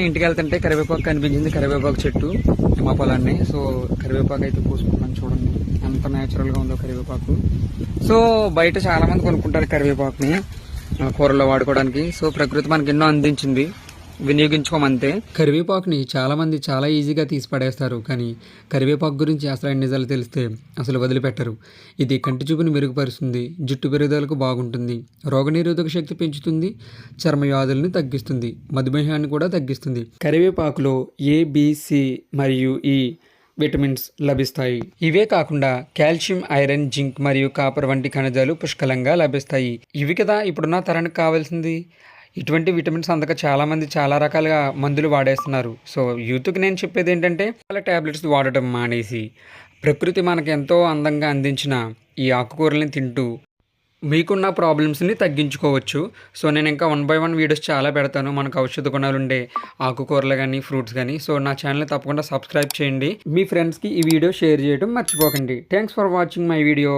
ఇంటికి వెళ్తుంటే కరివేపాకు కనిపించింది. కరివేపాకు చెట్టు మా పొలాన్ని. సో కరివేపాకు అయితే పూసుకున్నాను చూడండి. ఎంత natural గా ఉందో కరివేపాకు. సో బయట చాలా మంది కొనుక్కుంటారు కరివేపాకుని కూరలో కూరల్లో వాడుకోవడానికి. సో ప్రకృతి మనకి ఎన్నో అందించింది. వినియోగించుకోమంతే కరివేపాకుని చాలా మంది చాలా ఈజీగా తీసి పడేస్తారు కానీ కరివేపాకు గురించి అసలు నిజాలు తెలిస్తే అసలు వదిలిపెట్టరు. ఇది కంటి చూపుని మెరుగుపరుస్తుంది జుట్టు పెరుగుదలకు బాగుంటుంది రోగనిరోధక శక్తి పెంచుతుంది చర్మ వ్యాధులను తగ్గిస్తుంది మధుమేహాన్ని కూడా తగ్గిస్తుంది. కరివేపాకులో ఏబిసి మరియు ఈ విటమిన్స్ లభిస్తాయి. ఇవే కాకుండా కాల్షియం ఐరన్ జింక్ మరియు కాపర్ వంటి ఖనిజాలు పుష్కలంగా లభిస్తాయి. ఇవి కదా ఇప్పుడున్న తరానికి కావాల్సింది? ఇటువంటి విటమిన్స్ అందక చాలామంది చాలా రకాలుగా మందులు వాడేస్తున్నారు. సో యూత్కి నేను చెప్పేది ఏంటంటే వాళ్ళ ట్యాబ్లెట్స్ వాడటం మానేసి ప్రకృతి మనకు ఎంతో అందంగా అందించిన ఈ ఆకుకూరల్ని తింటూ మీకున్న ప్రాబ్లమ్స్ని తగ్గించుకోవచ్చు. సో నేను ఇంకా వన్ బై వన్ వీడియోస్ చాలా పెడతాను. మనకు ఔషధ గుణాలు ఉండే ఆకుకూరలు కానీ ఫ్రూట్స్ కానీ సో నా ఛానల్ని తప్పకుండా సబ్స్క్రైబ్ చేయండి. మీ ఫ్రెండ్స్కి ఈ వీడియో షేర్ చేయడం మర్చిపోకండి. Thanks for watching my video.